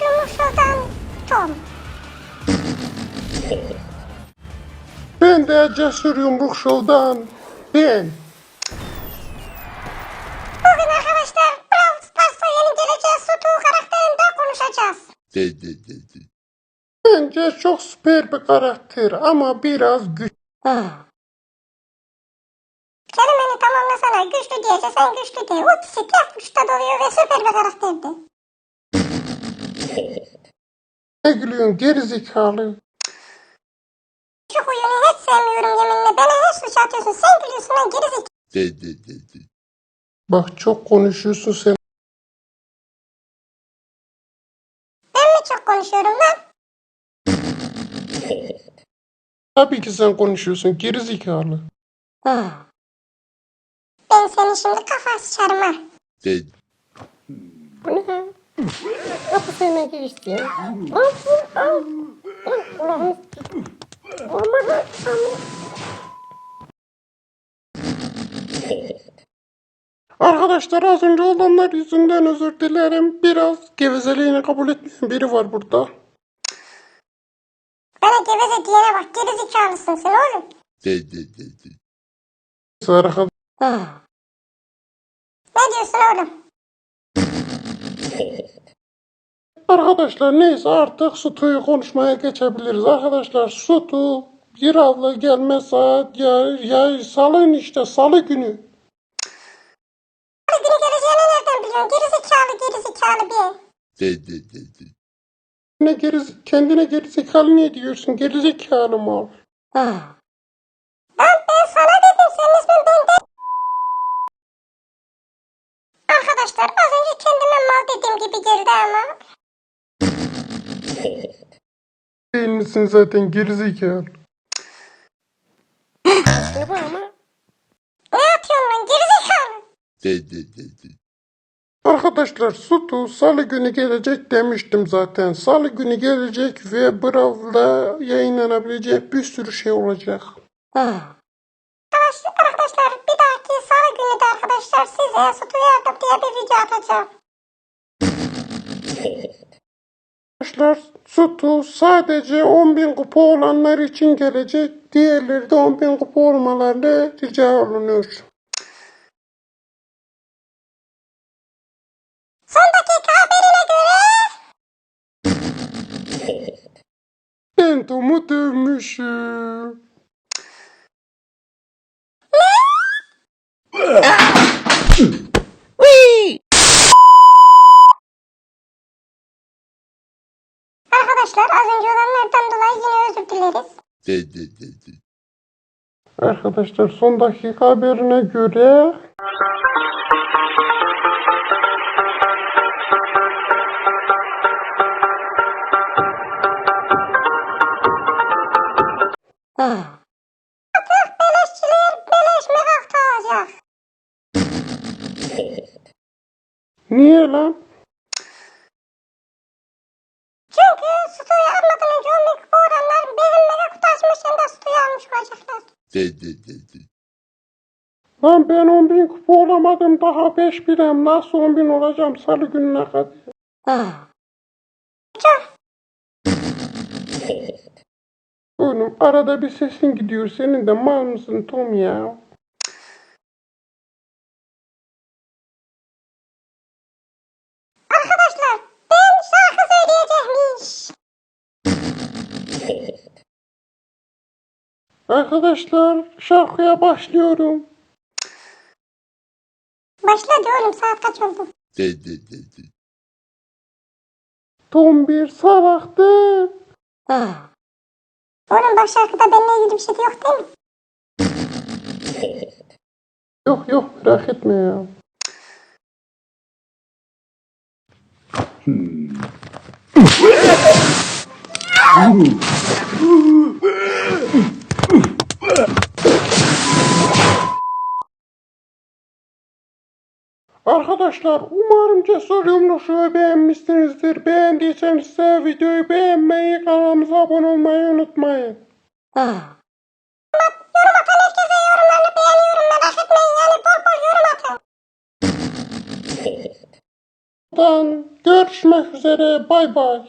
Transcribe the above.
Dürümsüzden Tom. Ben de Cesur Yumruk Show'dan ben. Bugün arkadaşlar Brawl Stars'a yeni gelecek Sutu karakterinde konuşacağız. De, de, de, de. Bence çok süper bir karakter ama biraz güç. Ah. Kelimeni tamamlasana güçlü diyeceksen güçlü diye. O kişi tek güçte doluyor ve süper bir karakterdi. Ne gülüyorsun gerizekalı? Şu huyunu hiç sevmiyorum yeminle. Bana her suç atıyorsun. Sen gülüyorsun lan gerizekalı. De de de de. Bak çok konuşuyorsun sen. Ben mi çok konuşuyorum lan? Tabii ki sen konuşuyorsun gerizekalı. Ben seni şimdi kafa sıçarım ha. De Bu ne? Kapı sevme girişti. Arkadaşlar az önce olanlar yüzünden özür dilerim. Biraz gevezeliğini kabul etmeyen biri var burada. Bana geveze diyene bak gerizekalısın sen oğlum. de de de de. Arkadaşlar Ne diyorsun oğlum? Arkadaşlar neyse artık Sutu'yu konuşmaya geçebiliriz. Arkadaşlar Sutu bir abla gelme saat ya, ya salın işte salı günü. Salı günü geleceğini nereden biliyorsun? Gerizekalı gerizekalı bir. De de de de. Ne geriz kendine gerizekalı ne diyorsun? Gerizekalı mal. Lan ben sana dedim senin ismin ben de. Arkadaşlar az önce kendime mal dediğim gibi geldi ama. Değil misin zaten gerizekalı? Ne bu ama? Ne yapıyorsun lan gerizekalı? Arkadaşlar Sutu salı günü gelecek demiştim zaten. Salı günü gelecek ve Brav'da yayınlanabilecek bir sürü şey olacak. Arkadaş- Arkadaşlar bir dahaki salı günü de arkadaşlar size Sutu Yardım diye bir video atacağım. Arkadaşlar Sutu sadece 10.000 kupa olanlar için gelecek. Diğerleri de 10.000 kupa olmalarını rica olunuyor. Son dakika haberine göre Ben Tom'u dövmüşüm. Arkadaşlar az önce olanlardan dolayı yine özür dileriz. Arkadaşlar son dakika haberine göre Artık beleşçiler beleş mekakta olacak. niye lan? Çünkü Sutu'yu almadan önce 10 bin kupa oranlar bizim mega kutu açmış hem de Sutu'yu almış olacaklar. De de de de. Lan ben 10.000 kupa olamadım daha 5 birim. Nasıl 10.000 olacağım salı gününe kadar? Çok Oğlum arada bir sesin gidiyor. Senin de mal mısın Tom ya? Arkadaşlar ben şarkı söyleyecekmiş. Arkadaşlar şarkıya başlıyorum. Başladı oğlum saat kaç oldu? De de de de. Tom bir salaktı. Oğlum bak şarkıda benimle ilgili bir şey yok değil mi? Yok yok merak etme ya. Arkadaşlar umarım Cesur Yumruşu'yu beğenmişsinizdir. Beğendiyseniz ise videoyu beğenmeyi, kanalımıza abone olmayı unutmayın. Buradan görüşmek üzere. Bay bay.